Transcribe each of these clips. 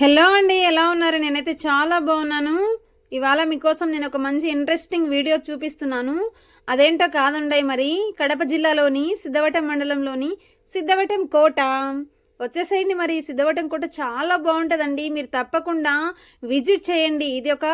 Hello అండి ఎలా ఉన్నారు? నేనైతే చాలా బాగున్నాను. ఇవాళ మీకోసం నేను ఒక మంచి ఇంట్రెస్టింగ్ వీడియో చూపిస్తున్నాను. అదేంటో కాదుండయి మరి. కడప జిల్లాలోని సిద్ధవటం మండలంలోని సిద్ధవటం కోట. వచ్చేసేయండి మరి. సిద్ధవటం కోట చాలా బాగుంటుందండి. మీరు తప్పకుండా విజిట్ చేయండి. ఇది ఒక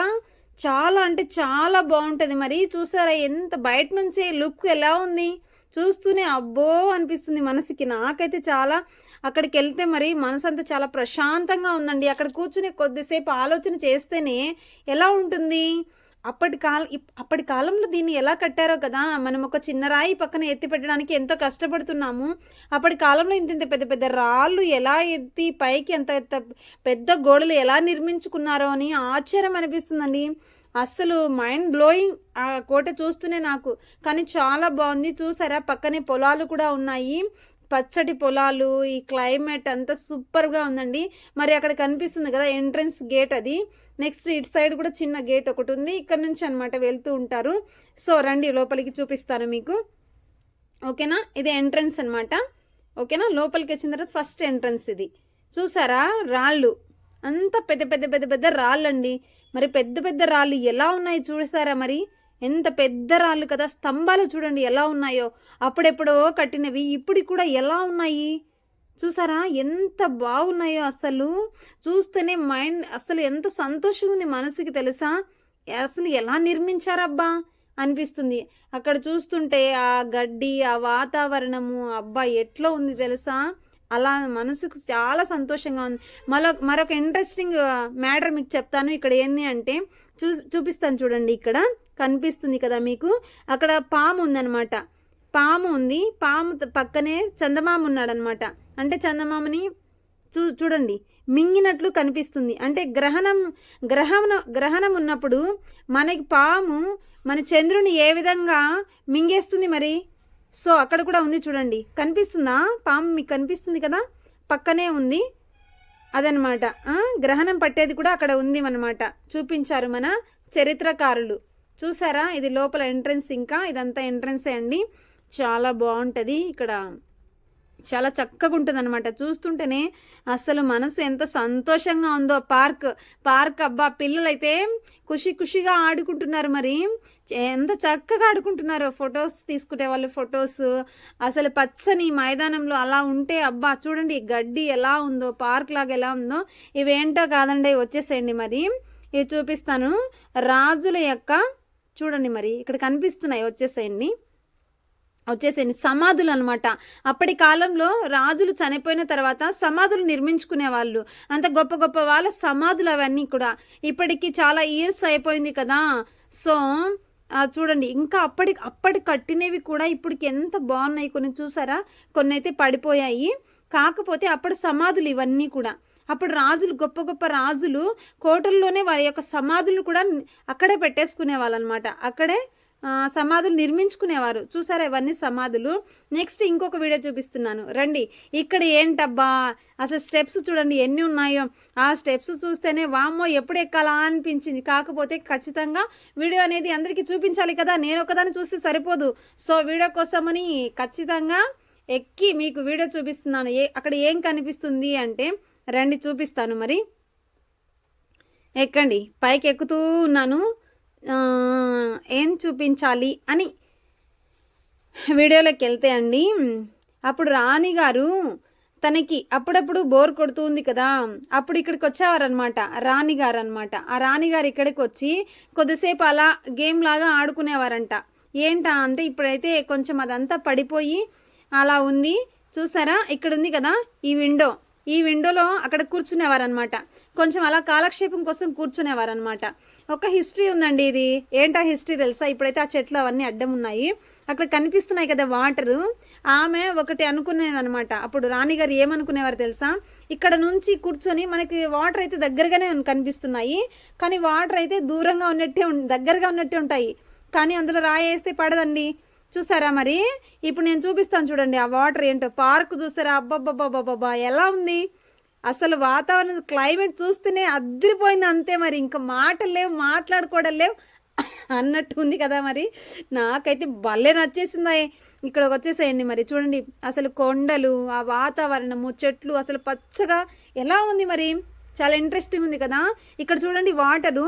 చాలా అంటే చాలా బాగుంటుంది మరి. చూసారా ఎంత బయట నుంచే లుక్ ఎలా ఉంది? చూస్తూనే అబ్బో అనిపిస్తుంది మనసుకి. నాకైతే చాలా అక్కడికి వెళ్తే మరి మనసు అంతా చాలా ప్రశాంతంగా ఉందండి. అక్కడ కూర్చుని కొద్దిసేపు ఆలోచన చేస్తేనే ఎలా ఉంటుంది? అప్పటి కాల ఇప్- అప్పటి కాలంలో దీన్ని ఎలా కట్టారో కదా? మనం ఒక చిన్న రాయి పక్కన ఎత్తి పెట్టడానికి ఎంతో కష్టపడుతున్నాము. అప్పటి కాలంలో ఇంత ఇంత పెద్ద పెద్ద రాళ్ళు ఎలా ఎత్తి పైకి ఎంత పెద్ద గోడలు ఎలా నిర్మించుకున్నారో అని ఆశ్చర్యం అనిపిస్తుందండి. అస్సలు మైండ్ బ్లోయింగ్ ఆ కోట చూస్తూనే నాకు. కానీ చాలా బాగుంది. చూసారా? పక్కనే పొలాలు కూడా ఉన్నాయి. పచ్చటి పొలాలు ఈ క్లైమేట్ అంతా సూపర్గా ఉందండి. మరి అక్కడ కనిపిస్తుంది కదా ఎంట్రన్స్ గేట్ అది. నెక్స్ట్ ఇటు సైడ్ కూడా చిన్న గేట్ ఒకటి ఉంది. ఇక్కడ నుంచి అనమాట వెళ్తూ ఉంటారు. సో రండి లోపలికి చూపిస్తాను మీకు. ఓకేనా? ఇది ఎంట్రన్స్ అనమాట ఓకేనా? లోపలికి వచ్చిన తర్వాత ఫస్ట్ ఎంట్రన్స్ ఇది. చూసారా? రాళ్ళు. అంత పెద్ద పెద్ద పెద్ద పెద్ద రాళ్ళండి. మరి పెద్ద పెద్ద రాళ్ళు ఎలా ఉన్నాయి చూసారా మరి? ఎంత పెద్ద రాళ్ళు కదా స్తంభాలు చూడండి ఎలా ఉన్నాయో. అప్పుడెప్పుడో కట్టినవి ఇప్పుడు కూడా ఎలా ఉన్నాయి? చూసారా ఎంత బాగున్నాయో అసలు. చూస్తేనే మైండ్ అసలు ఎంత సంతోషంగా ఉంది మనసుకి తెలుసా? అసలు ఎలా నిర్మించారబ్బా? అనిపిస్తుంది. అక్కడ చూస్తుంటే ఆ గడ్డి ఆ వాతావరణము అబ్బా ఎట్లా ఉంది తెలుసా? అలా మనసుకు చాలా సంతోషంగా ఉంది. మరో మరొక ఇంట్రెస్టింగ్ మ్యాటర్ uh, మీకు చెప్తాను. ఇక్కడ ఏంది అంటే చూ చూపిస్తాను చూడండి ఇక్కడ. కనిపిస్తుంది కదా మీకు? అక్కడ పాము ఉందన్నమాట. పాము ఉంది. పాము పక్కనే చందమామ ఉన్నాడనమాట అంటే చందమామని చూ చూడండి. మింగినట్లు కనిపిస్తుంది. అంటే గ్రహణం గ్రహణం గ్రహణం ఉన్నప్పుడు మనకి పాము మన చంద్రుని ఏ విధంగా మింగేస్తుంది మరి? సో అక్కడ కూడా ఉంది చూడండి. కనిపిస్తుందా? పాము మీకు కనిపిస్తుంది కదా? పక్కనే ఉంది. అదనమాట. గ్రహణం పట్టేది కూడా అక్కడ ఉంది అనమాట చూపించారు మన చరిత్రకారులు. చూసారా? ఇది లోపల ఎంట్రన్స్ ఇంకా ఇదంతా ఎంట్రన్సే అండి. చాలా బాగుంటుంది ఇక్కడ. చాలా చక్కగా ఉంటుంది అనమాట చూస్తుంటేనే అసలు మనసు ఎంత సంతోషంగా ఉందో. పార్క్ పార్క్ అబ్బా పిల్లలైతే ఖుషి ఖుషిగా ఆడుకుంటున్నారు మరి. ఎంత చక్కగా ఆడుకుంటున్నారో ఫొటోస్ తీసుకునే వాళ్ళు ఫొటోస్. అసలు పచ్చని మైదానంలో అలా ఉంటే అబ్బా చూడండి గడ్డి ఎలా ఉందో పార్క్ లాగా ఎలా ఉందో. ఇవేంటో కాదండి వచ్చేసేయండి మరి. ఇవి చూపిస్తాను. రాజుల యొక్క చూడండి మరి ఇక్కడ కనిపిస్తున్నాయి వచ్చేసేయండి. వచ్చేసేయండి. సమాధులు అనమాట అప్పటి కాలంలో రాజులు చనిపోయిన తర్వాత సమాధులు నిర్మించుకునే వాళ్ళు అంత గొప్ప గొప్ప వాళ్ళ సమాధులు అవన్నీ కూడా. ఇప్పటికి చాలా ఇయర్స్ అయిపోయింది కదా. సో చూడండి. ఇంకా అప్పటి అప్పటి కట్టినవి కూడా ఇప్పటికి ఎంత బాగున్నాయి. కొన్ని చూసారా? కొన్ని అయితే పడిపోయాయి. కాకపోతే అప్పుడు సమాధులు ఇవన్నీ కూడా. అప్పుడు రాజులు గొప్ప గొప్ప రాజులు కోటల్లోనే వారి యొక్క సమాధులు కూడా అక్కడే పెట్టేసుకునే వాళ్ళు అనమాట అక్కడే సమాధులు నిర్మించుకునేవారు. చూసారా ఇవన్నీ సమాధులు. నెక్స్ట్ ఇంకొక వీడియో చూపిస్తున్నాను. రండి. ఇక్కడ ఏంటబ్బా? అసలు స్టెప్స్ చూడండి ఎన్ని ఉన్నాయో. ఆ స్టెప్స్ చూస్తేనే వామ్మో ఎప్పుడు ఎక్కాలా అనిపించింది కాకపోతే ఖచ్చితంగా వీడియో అనేది అందరికీ చూపించాలి కదా. నేను ఒకదాన్ని చూస్తే సరిపోదు. సో వీడియో కోసమని ఖచ్చితంగా ఎక్కి మీకు వీడియో చూపిస్తున్నాను. ఏ అక్కడ ఏం కనిపిస్తుంది అంటే రండి చూపిస్తాను మరి. ఎక్కండి. పైకి ఎక్కుతూ ఉన్నాను. ఏం చూపించాలి అని వీడియోలోకి వెళ్తే అండి అప్పుడు రాణి గారు తనకి అప్పుడప్పుడు బోర్ కొడుతుంది కదా అప్పుడు ఇక్కడికి వచ్చేవారనమాట రాణిగారు అనమాట ఆ రాణిగారు ఇక్కడికి వచ్చి కొద్దిసేపు అలా గేమ్ లాగా ఆడుకునేవారంట. ఏంటా అంటే ఇప్పుడైతే కొంచెం అదంతా పడిపోయి అలా ఉంది చూసారా? ఇక్కడ ఉంది కదా ఈ విండో. ఈ విండోలో అక్కడ కూర్చునేవారనమాట కొంచెం అలా కాలక్షేపం కోసం కూర్చునేవారనమాట ఒక హిస్టరీ ఉందండి ఇది. ఏంటా హిస్టరీ తెలుసా? ఇప్పుడైతే ఆ చెట్లు అవన్నీ అడ్డం ఉన్నాయి. అక్కడ కనిపిస్తున్నాయి కదా వాటరు ఆమె ఒకటి అనుకునేది అనమాట అప్పుడు రాణిగారు ఏమనుకునేవారు తెలుసా? ఇక్కడ నుంచి కూర్చొని మనకి వాటర్ అయితే దగ్గరగానే కనిపిస్తున్నాయి. కానీ వాటర్ అయితే దూరంగా ఉన్నట్టే దగ్గరగా ఉన్నట్టే ఉంటాయి. కానీ అందులో రాయి వేస్తే పడదండి. చూసారా మరి? ఇప్పుడు నేను చూపిస్తాను చూడండి ఆ వాటర్ ఏంటో. పార్క్ చూసారా? అబ్బబ్బబ్బబ్బబ్బా ఎలా ఉంది? అసలు వాతావరణం క్లైమేట్ చూస్తేనే అద్దరిపోయింది అంతే మరి. ఇంకా మాటలు లేవు మాట్లాడుకోవడం లేవు. అన్నట్టు ఉంది కదా మరి. నాకైతే భలే నచ్చేసిందా ఇక్కడ వచ్చేసేయండి మరి. చూడండి అసలు కొండలు ఆ వాతావరణము చెట్లు అసలు పచ్చగా ఎలా ఉంది మరి? చాలా ఇంట్రెస్టింగ్ ఉంది కదా. ఇక్కడ చూడండి వాటరు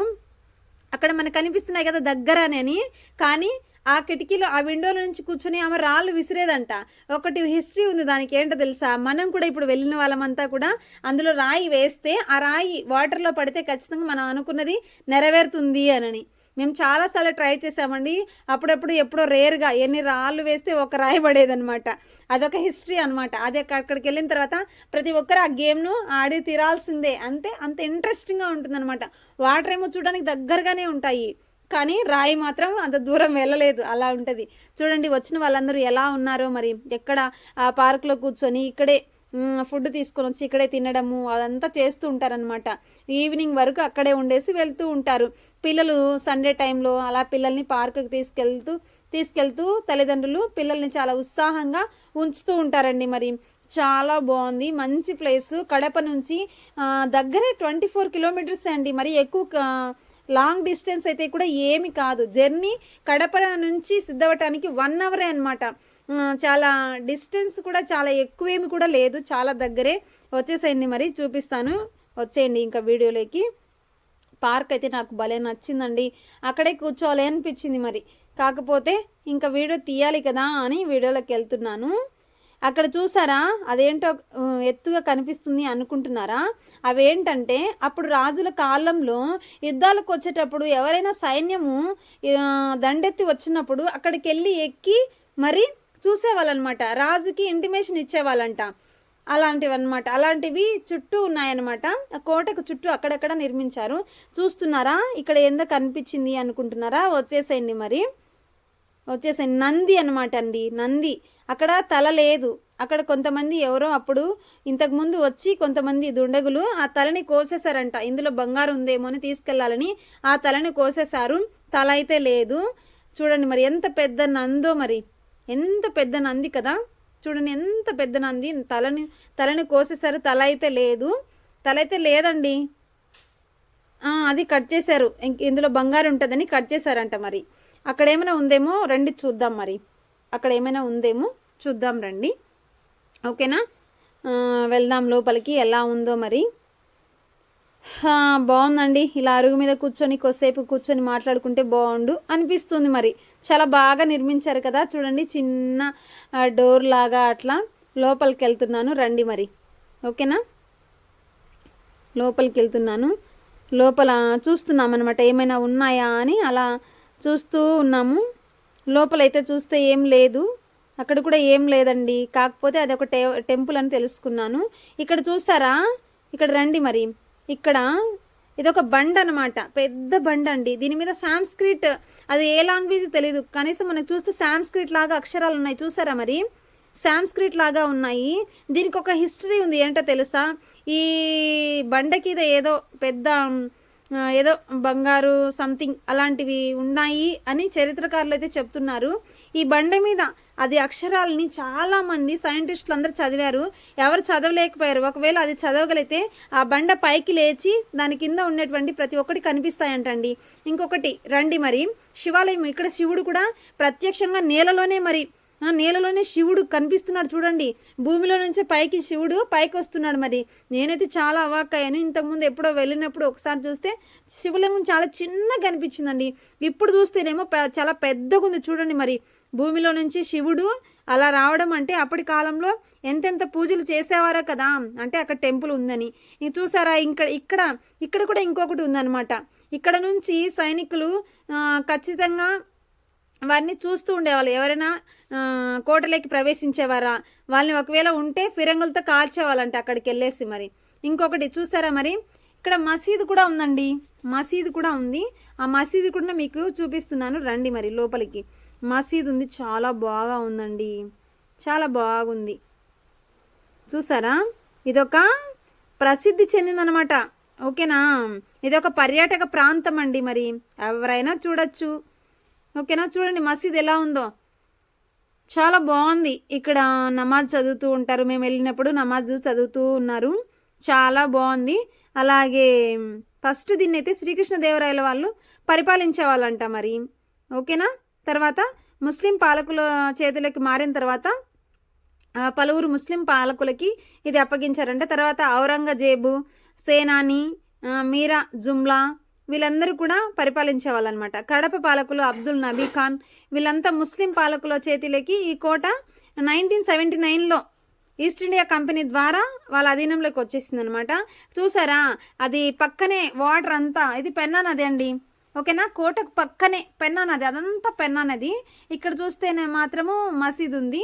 అక్కడ మనకు కనిపిస్తున్నాయి కదా దగ్గరనే అని. కానీ ఆ కిటికీలో ఆ విండోలో నుంచి కూర్చొని ఆమె రాళ్ళు విసిరేదంట. ఒకటి హిస్టరీ ఉంది దానికి ఏంటో తెలుసా? మనం కూడా ఇప్పుడు వెళ్ళిన వాళ్ళమంతా కూడా అందులో రాయి వేస్తే ఆ రాయి వాటర్లో పడితే ఖచ్చితంగా మనం అనుకున్నది నెరవేరుతుంది అనని. మేము చాలాసార్లు ట్రై చేసామండి. అప్పుడప్పుడు ఎప్పుడో రేర్గా ఎన్ని రాళ్ళు వేస్తే ఒక రాయి పడేదనమాట అదొక హిస్టరీ అనమాట అది అక్కడికి వెళ్ళిన తర్వాత ప్రతి ఒక్కరు ఆ గేమ్ను ఆడి తీరాల్సిందే. అంతే అంత ఇంట్రెస్టింగ్గా ఉంటుందన్నమాట. వాటర్ ఏమో చూడడానికి దగ్గరగానే ఉంటాయి. కానీ రాయి మాత్రం అంత దూరం వెళ్ళలేదు. అలా ఉంటుంది. చూడండి వచ్చిన వాళ్ళందరూ ఎలా ఉన్నారో మరి. ఎక్కడ ఆ పార్క్లో కూర్చొని ఇక్కడే ఫుడ్ తీసుకొని వచ్చి ఇక్కడే తినడము అదంతా చేస్తూ ఉంటారనమాట ఈవినింగ్ వరకు అక్కడే ఉండేసి వెళ్తూ ఉంటారు. పిల్లలు సండే టైంలో అలా పిల్లల్ని పార్కుకి తీసుకెళ్తూ తీసుకెళ్తూ తల్లిదండ్రులు పిల్లల్ని చాలా ఉత్సాహంగా ఉంచుతూ ఉంటారండి మరి. చాలా బాగుంది. మంచి ప్లేస్. కడప నుంచి దగ్గరే ట్వంటీ ఫోర్ కిలోమీటర్స్ అండి. మరి ఎక్కువ లాంగ్ డిస్టెన్స్ అయితే కూడా ఏమి కాదు. జర్నీ కడప నుంచి సిద్ధవటానికి వన్ అవరే అనమాట చాలా డిస్టెన్స్ కూడా చాలా ఎక్కువేమి కూడా లేదు. చాలా దగ్గరే. వచ్చేసేయండి మరి చూపిస్తాను. వచ్చేయండి ఇంకా వీడియోలోకి. పార్క్ అయితే నాకు భలే నచ్చిందండి. అక్కడే కూర్చోవాలి అనిపించింది మరి. కాకపోతే ఇంకా వీడియో తీయాలి కదా అని వీడియోలోకి వెళ్తున్నాను. అక్కడ చూసారా? అదేంటో ఎత్తుగా కనిపిస్తుంది అనుకుంటున్నారా? అవేంటంటే అప్పుడు రాజుల కాలంలో యుద్ధాలకు వచ్చేటప్పుడు ఎవరైనా సైన్యము దండెత్తి వచ్చినప్పుడు అక్కడికి వెళ్ళి ఎక్కి మరి చూసేవాళ్ళనమాట. రాజుకి ఇంటిమేషన్ ఇచ్చేవాళ్ళంట. అలాంటివి అనమాట అలాంటివి చుట్టూ ఉన్నాయన్నమాట. ఆ కోటకు చుట్టూ అక్కడక్కడ నిర్మించారు. చూస్తున్నారా? ఇక్కడ ఎందుకు కనిపించింది అనుకుంటున్నారా? వచ్చేసేయండి మరి. వచ్చేసేయండి. నంది అనమాట అండి. నంది. అక్కడ తల లేదు. అక్కడ కొంతమంది ఎవరో అప్పుడు ఇంతకుముందు వచ్చి కొంతమంది దుండగులు ఆ తలని కోసేశారంట. ఇందులో బంగారు ఉందేమో అని తీసుకెళ్ళాలని ఆ తలని కోసేశారు. తల అయితే లేదు. చూడండి మరి ఎంత పెద్ద నందో మరి. ఎంత పెద్ద నంది కదా. చూడండి ఎంత పెద్ద నంది. తలని తలని కోసేశారు. తల అయితే లేదు. తల అయితే లేదండి. అది కట్ చేశారు. ఇందులో బంగారు ఉంటుందని కట్ చేశారంట మరి. అక్కడ ఏమైనా ఉందేమో రండి చూద్దాం మరి. అక్కడ ఏమైనా ఉందేమో చూద్దాం రండి. ఓకేనా? వెళ్దాం లోపలికి. ఎలా ఉందో మరి. బాగుందండి. ఇలా అరుగు మీద కూర్చొని కొద్దిసేపు కూర్చొని మాట్లాడుకుంటే బాగుండు అనిపిస్తుంది మరి. చాలా బాగా నిర్మించారు కదా చూడండి చిన్న డోర్ లాగా అట్లా లోపలికి వెళ్తున్నాను. రండి మరి. ఓకేనా? లోపలికి వెళ్తున్నాను. లోపల చూస్తున్నాం అనమాట ఏమైనా ఉన్నాయా అని అలా చూస్తూ ఉన్నాము. లోపలైతే చూస్తే ఏం లేదు. అక్కడ కూడా ఏం లేదండి. కాకపోతే అది ఒక టే టెంపుల్ అని తెలుసుకున్నాను. ఇక్కడ చూసారా? ఇక్కడ రండి మరి. ఇక్కడ ఇదొక బండ్ అనమాట పెద్ద బండ్ అండి. దీని మీద సాంస్క్రిట్ అది ఏ లాంగ్వేజ్ తెలియదు కనీసం మనకు చూస్తే సాంస్క్రిట్ లాగా అక్షరాలు ఉన్నాయి. చూసారా మరి? సాంస్క్రిట్ లాగా ఉన్నాయి. దీనికి ఒక హిస్టరీ ఉంది. ఏంటో తెలుసా? ఈ బండ ఇది ఏదో పెద్ద ఏదో బంగారు సంథింగ్ అలాంటివి ఉన్నాయి అని చరిత్రకారులు అయితే చెప్తున్నారు. ఈ బండ మీద అది అక్షరాలని చాలామంది సైంటిస్టులు అందరూ చదివారు. ఎవరు చదవలేకపోయారు. ఒకవేళ అది చదవగలిగితే ఆ బండ పైకి లేచి దాని కింద ఉన్నటువంటి ప్రతి ఒక్కటి కనిపిస్తాయంటండి. ఇంకొకటి రండి మరి. శివాలయం ఇక్కడ శివుడు కూడా ప్రత్యక్షంగా నేలలోనే మరి నేలలోనే శివుడు కనిపిస్తున్నాడు చూడండి. భూమిలో నుంచే పైకి శివుడు పైకి వస్తున్నాడు మరి. నేనైతే చాలా అవాక్కయ్యాను. ఇంతకుముందు ఎప్పుడో వెళ్ళినప్పుడు ఒకసారి చూస్తే శివలింగం చాలా చిన్నగా కనిపించిందండి. ఇప్పుడు చూస్తేనేమో చాలా పెద్దగా ఉంది చూడండి మరి. భూమిలో నుంచి శివుడు అలా రావడం అంటే అప్పటి కాలంలో ఎంతెంత పూజలు చేసేవారో కదా. అంటే అక్కడ టెంపుల్ ఉందని. చూసారా ఇంకా ఇక్కడ ఇక్కడ కూడా ఇంకొకటి ఉందన్నమాట. ఇక్కడ నుంచి సైనికులు ఖచ్చితంగా వారిని చూస్తూ ఉండేవాళ్ళు. ఎవరైనా కోటలోకి ప్రవేశించేవారా? వాళ్ళని ఒకవేళ ఉంటే ఫిరంగులతో కాల్చేవాళ్ళంట అక్కడికి వెళ్ళేసి మరి. ఇంకొకటి చూసారా మరి? ఇక్కడ మసీదు కూడా ఉందండి. మసీదు కూడా ఉంది. ఆ మసీదు కూడా మీకు చూపిస్తున్నాను. రండి మరి లోపలికి. మసీదు ఉంది. చాలా బాగా ఉందండి. చాలా బాగుంది. చూసారా? ఇదొక ప్రసిద్ధి చెందిందనమాట. ఓకేనా? ఇదొక పర్యాటక ప్రాంతం అండి మరి. ఎవరైనా చూడొచ్చు. ఓకేనా? చూడండి మసీద్ ఎలా ఉందో. చాలా బాగుంది. ఇక్కడ నమాజ్ చదువుతూ ఉంటారు. మేము వెళ్ళినప్పుడు నమాజ్ చదువుతూ ఉన్నారు. చాలా బాగుంది. అలాగే ఫస్ట్ దీన్ని అయితే శ్రీకృష్ణదేవరాయల వాళ్ళు పరిపాలించే వాళ్ళంట మరి. ఓకేనా? తర్వాత ముస్లిం పాలకుల చేతులకి మారిన తర్వాత పలువురు ముస్లిం పాలకులకి ఇది అప్పగించారంట. తర్వాత ఔరంగజేబు సేనాని మీరా జుమ్లా వీళ్ళందరూ కూడా పరిపాలించే వాళ్ళనమాట కడప పాలకులు అబ్దుల్ నబీ ఖాన్ వీళ్ళంతా ముస్లిం పాలకుల చేతిలోకి ఈ కోట నైన్టీన్ సెవెంటీ నైన్లో ఈస్ట్ ఇండియా కంపెనీ ద్వారా వాళ్ళ అధీనంలోకి వచ్చేసింది అనమాట చూసారా అది పక్కనే వాటర్ అంతా ఇది పెన్నా నది అండి. ఓకేనా? కోటకు పక్కనే పెన్నా నది అదంతా పెన్నా నది. ఇక్కడ చూస్తేనే మాత్రము మసీద్ ఉంది.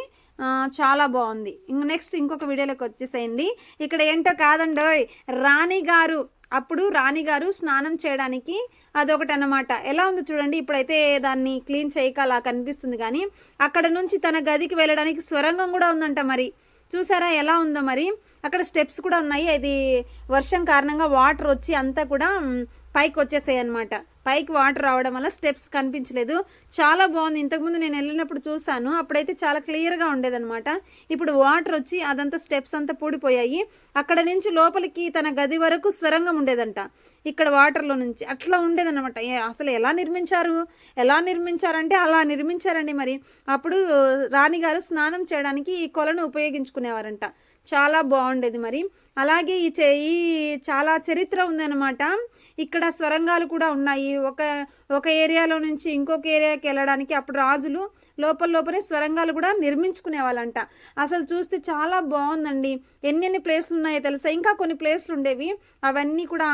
చాలా బాగుంది. ఇంక నెక్స్ట్ ఇంకొక వీడియోలోకి వచ్చేసేయండి. ఇక్కడ ఏంటో కాదండోయ్ రాణి గారు అప్పుడు రాణిగారు స్నానం చేయడానికి అదొకటి అనమాట ఎలా ఉంది చూడండి ఇప్పుడైతే దాన్ని క్లీన్ చేయక అలా కనిపిస్తుంది కానీ అక్కడ నుంచి తన గదికి వెళ్ళడానికి సొరంగం కూడా ఉందంట మరి. చూసారా ఎలా ఉందో మరి? అక్కడ స్టెప్స్ కూడా ఉన్నాయి. అది వర్షం కారణంగా వాటర్ వచ్చి అంతా కూడా పైకి వచ్చేసాయి అనమాట పైకి వాటర్ రావడం వల్ల స్టెప్స్ కనిపించలేదు. చాలా బాగుంది. ఇంతకుముందు నేను వెళ్ళినప్పుడు చూసాను అప్పుడైతే చాలా క్లియర్గా ఉండేదనమాట ఇప్పుడు వాటర్ వచ్చి అదంతా స్టెప్స్ అంతా పూడిపోయాయి. అక్కడ నుంచి లోపలికి తన గది వరకు స్వరంగం ఉండేదంట. ఇక్కడ వాటర్లో నుంచి అట్లా ఉండేదన్నమాట. ఏ- అసలు ఎలా నిర్మించారు? ఎలా నిర్మించారంటే అలా నిర్మించారండి మరి. అప్పుడు రాణిగారు స్నానం చేయడానికి ఈ కొలను ఉపయోగించుకునేవారంట. చాలా బాగుండేది మరి. అలాగే ఈ చే ఈ చాలా చరిత్ర ఉందన్నమాట. ఇక్కడ స్వరంగాలు కూడా ఉన్నాయి. ఒక ఒక ఏరియాలో నుంచి ఇంకొక ఏరియాకి వెళ్ళడానికి అప్పుడు రాజులు లోపల లోపలే స్వరంగాలు కూడా నిర్మించుకునే వాళ్ళంట. అసలు చూస్తే చాలా బాగుందండి. ఎన్నెన్ని ప్లేస్లు ఉన్నాయో తెలుసా? ఇంకా కొన్ని ప్లేస్లు ఉండేవి. అవన్నీ కూడా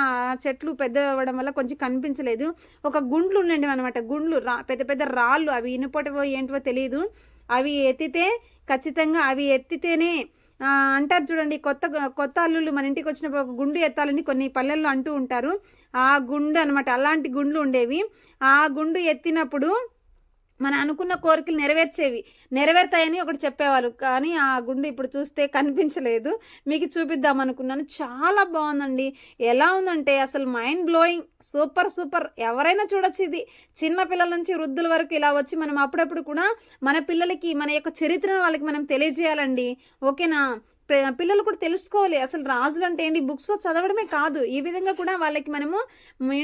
చెట్లు పెద్ద అవ్వడం వల్ల కొంచెం కనిపించలేదు. ఒక గుండ్లు ఉండండి అనమాట గుండ్లు రా పెద్ద పెద్ద రాళ్ళు. అవి ఇనుపటివో ఏంటివో తెలియదు అవి ఎత్తితే ఖచ్చితంగా అవి ఎత్తితేనే అంటారు చూడండి కొత్త కొత్త అల్లుళ్ళు మన ఇంటికి వచ్చినప్పుడు గుండు ఎత్తాలని కొన్ని పల్లెల్లో అంటూ ఉంటారు. ఆ గుండు అనమాట అలాంటి గుండ్లు ఉండేవి. ఆ గుండు ఎత్తినప్పుడు మనం అనుకున్న కోరికలు నెరవేర్చేవి నెరవేరుతాయని ఒకటి చెప్పేవాళ్ళు. కానీ ఆ గుండు ఇప్పుడు చూస్తే కనిపించలేదు. మీకు చూపిద్దాం అనుకున్నాను. చాలా బాగుందండి. ఎలా ఉందంటే అసలు మైండ్ బ్లోయింగ్ సూపర్ సూపర్ ఎవరైనా చూడొచ్చు ఇది. చిన్న పిల్లల నుంచి వృద్ధుల వరకు ఇలా వచ్చి మనం అప్పుడప్పుడు కూడా మన పిల్లలకి మన యొక్క చరిత్రను వాళ్ళకి మనం తెలియజేయాలండి. ఓకేనా? పిల్లలు కూడా తెలుసుకోవాలి. అసలు రాజులు అంటే ఏంటి బుక్స్లో చదవడమే కాదు. ఈ విధంగా కూడా వాళ్ళకి మనము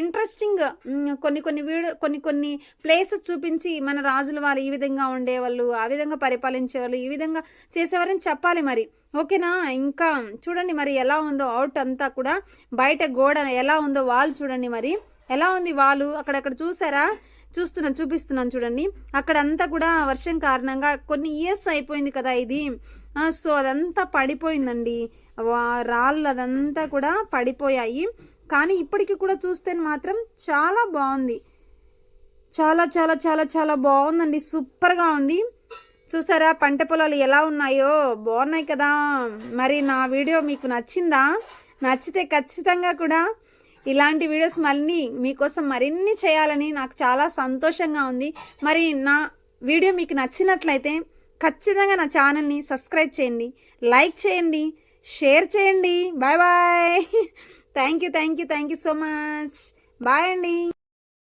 ఇంట్రెస్టింగ్ కొన్ని కొన్ని వీడియో కొన్ని కొన్ని ప్లేసెస్ చూపించి మన రాజులు వాళ్ళు ఈ విధంగా ఉండేవాళ్ళు ఆ విధంగా పరిపాలించేవాళ్ళు ఈ విధంగా చేసేవారని చెప్పాలి మరి. ఓకేనా? ఇంకా చూడండి మరి ఎలా ఉందో అవుట్ అంతా కూడా బయట గోడ ఎలా ఉందో వాళ్ళు చూడండి మరి. ఎలా ఉంది వాళ్ళు? అక్కడక్కడ చూసారా? చూస్తున్నాను చూపిస్తున్నాను చూడండి. అక్కడంతా కూడా వర్షం కారణంగా కొన్ని ఇయర్స్ అయిపోయింది కదా ఇది. సో అదంతా పడిపోయిందండి. వా- రాళ్ళు అదంతా కూడా పడిపోయాయి. కానీ ఇప్పటికి కూడా చూస్తే మాత్రం చాలా బాగుంది. చాలా చాలా చాలా చాలా బాగుందండి. సూపర్గా ఉంది. చూసారా పంట పొలాలు ఎలా ఉన్నాయో? బాగున్నాయి కదా. మరి నా వీడియో మీకు నచ్చిందా? నచ్చితే ఖచ్చితంగా కూడా ఇలాంటి వీడియోస్ మళ్ళీ మీకోసం మరిన్ని చేయాలని నాకు చాలా సంతోషంగా ఉంది. మరి నా వీడియో మీకు నచ్చినట్లయితే ఖచ్చితంగా నా ఛానల్ని సబ్స్క్రైబ్ చేయండి లైక్ చేయండి షేర్ చేయండి. Bye bye. Thank you thank you thank you so much. Bye అండి.